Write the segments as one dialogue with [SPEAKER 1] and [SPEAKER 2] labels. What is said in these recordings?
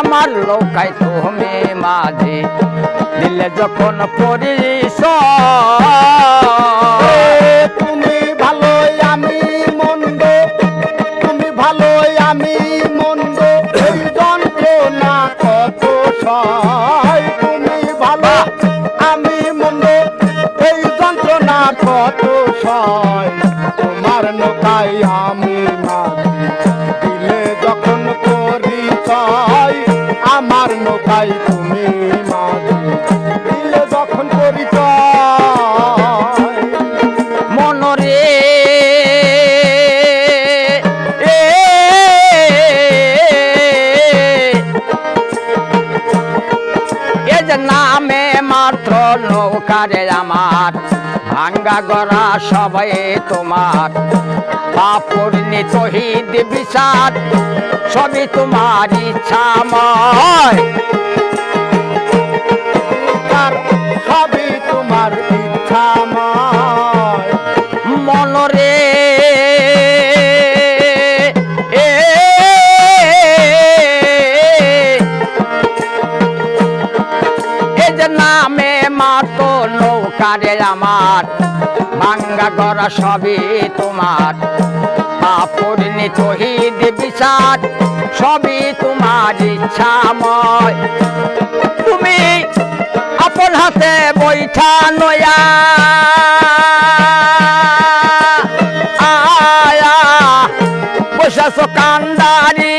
[SPEAKER 1] আমার লৌকায় তুমি মাঝে। দিলে যখন পরিস
[SPEAKER 2] তুমি ভালোই আমি মন্দ তুমি ভালোই আমি
[SPEAKER 1] নৌকারে আমার, ভাঙ্গা গড়া সবাই তোমার। পাপড়নি তহিদ বিচার সবই তোমার ইচ্ছা
[SPEAKER 2] ময়। সবই তোমার ইচ্ছাময়
[SPEAKER 1] ভাঙ্গা সবে তোমার। আপূর্ণি তহিদ বিচার সবই তোমার ইচ্ছাময়। তুমি আপন হাতে বৈঠা নয়া। আয়া বসাছ কান্দারি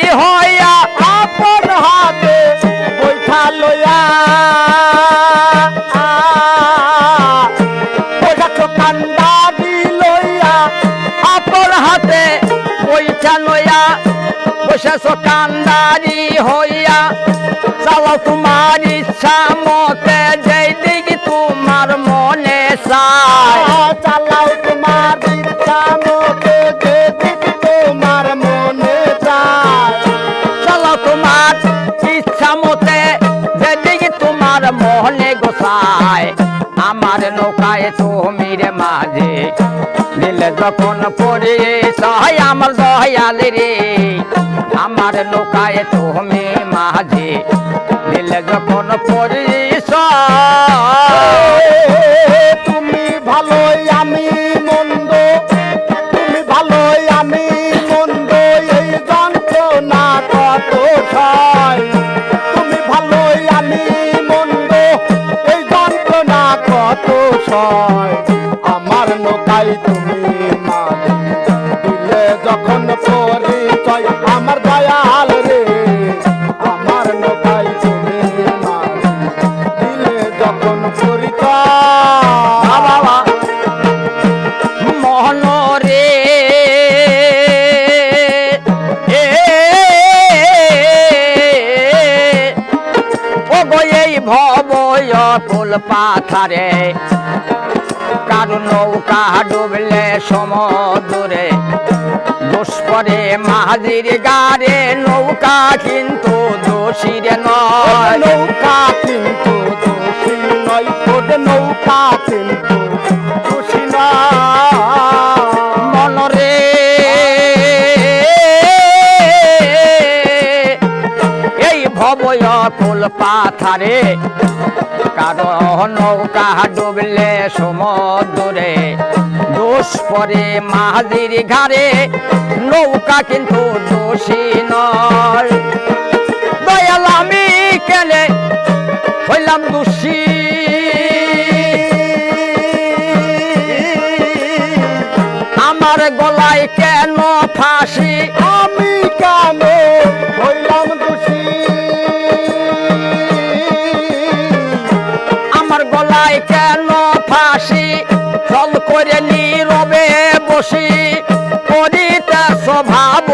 [SPEAKER 2] হাতে বৈঠা
[SPEAKER 1] নয়া বসাছ কান্দারি হইয়া। চালাও তোমার ইচ্ছা মতে যেই দিকে তোমার মনে চায়।
[SPEAKER 2] চালাও তোমার ইচ্ছা মতে যেদিক তোমার মনে চায়।
[SPEAKER 1] চলো তোমার ইচ্ছা মতে যেদিকে তোমার মোহনে গোসায়। আমার নৌকায় তুমি রে মাঝে। দিলে যখন পড়ে, সহায় আমার দয়াল রে। আমার লোকায় তুমি মাঝে। দিলে যখন পড়ে
[SPEAKER 2] তুমি সয় আমার নৌকায় তুমি মাঝি দিলে যখন পরিচয় আমার দয়াল রে। আমার নৌকায় তুমি মাঝি দিলে যখন পরিচয়
[SPEAKER 1] ও গই ভবয় কুল পাথারে। নৌকা ডুবলে সমুদ্রে। দোষ করে মাহাজির গারে নৌকা কিন্তু দোষীর নয়।
[SPEAKER 2] নৌকা কিন্তু দোষী নয় নৌকা কিন্তু দোষী নয়।
[SPEAKER 1] কুল পাথারে, কারণ নৌকা ডুবলে সমুদ্রে। দোষ পরে মাহাজির ঘাড়ে, নৌকা কিন্তু দোষী নয়। দয়াল আমি কেনে হইলাম দোষী? আমার গলায় কেন ফাঁসি?
[SPEAKER 2] আমি কেন
[SPEAKER 1] গলায় কেন ফাঁসি? করে নীরবে বসি, করিতে স্বভাব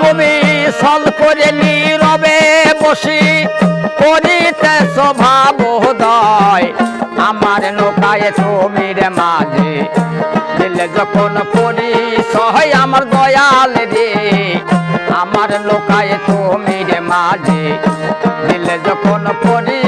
[SPEAKER 1] তুমি করে নীরবে বসি, করিতে স্বভাব আমার নৌকায় তুমি রে মাঝে যখন আমার দয়াল আমার লোকায় তুমি রে মাঝে দিলে যখন পড়ি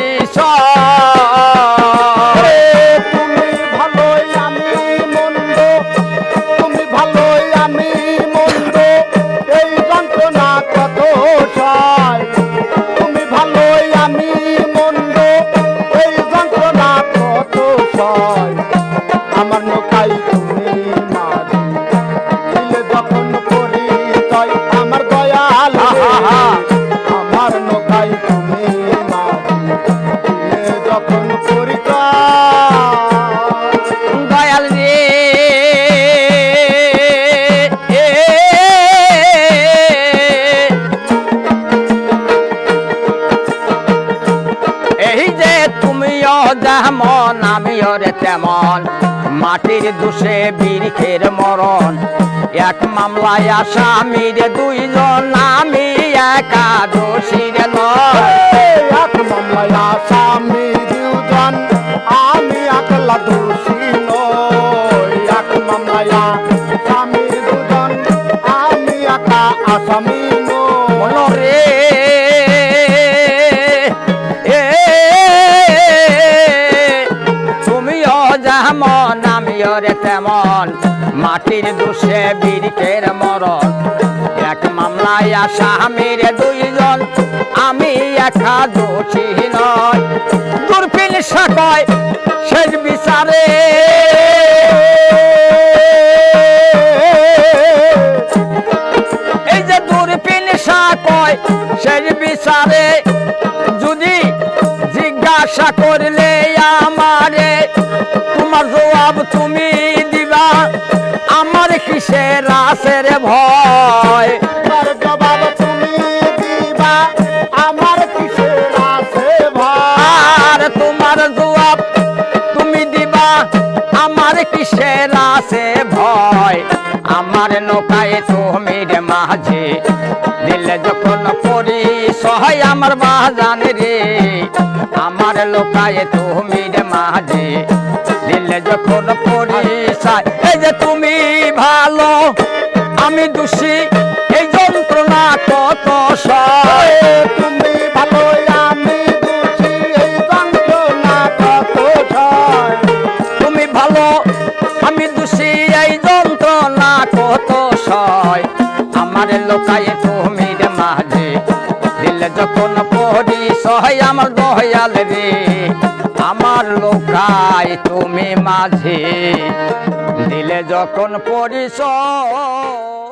[SPEAKER 1] জীবন মাটির দোষে বীরখের মরণ। এক মামলায় আসামির দুইজন আমি একা তেমন মাটির দোষে বীরকের মরণ এক মামলায় আসামির দুইজন, আমি একা দোষী নয় দূরপিন শেষ বিচারে। এই যে দূরপিন সাকয় শেষ বিচারে। যদি জিজ্ঞাসা করলে কিসের আসের ভয়?
[SPEAKER 2] জবাব তুমি দিবা আমার কিসের ভাই
[SPEAKER 1] তোমার জবাব তুমি দিবা আমার কিসের ভয়? আমার নৌকায় তুমি রে মাঝে দিলে যখন পরি সহায় আমার বাজান রে আমার লোকায় তুমি রে মাঝে দিলে যখন পরিচয়। এই যে তুমি আমি দোষী এই যন্ত্রণা কত
[SPEAKER 2] তুমি ভালো আমি দোষী এই যন্ত্রণা কত
[SPEAKER 1] তুমি ভালো আমি দোষী এই যন্ত্রণা কত সয়? আমার লোকায় তুমি মাঝে দিলে যখন পরিচয় আমার দয়াল রে। আমার লোকায় তুমি মাঝে দিলে যখন পরিচয়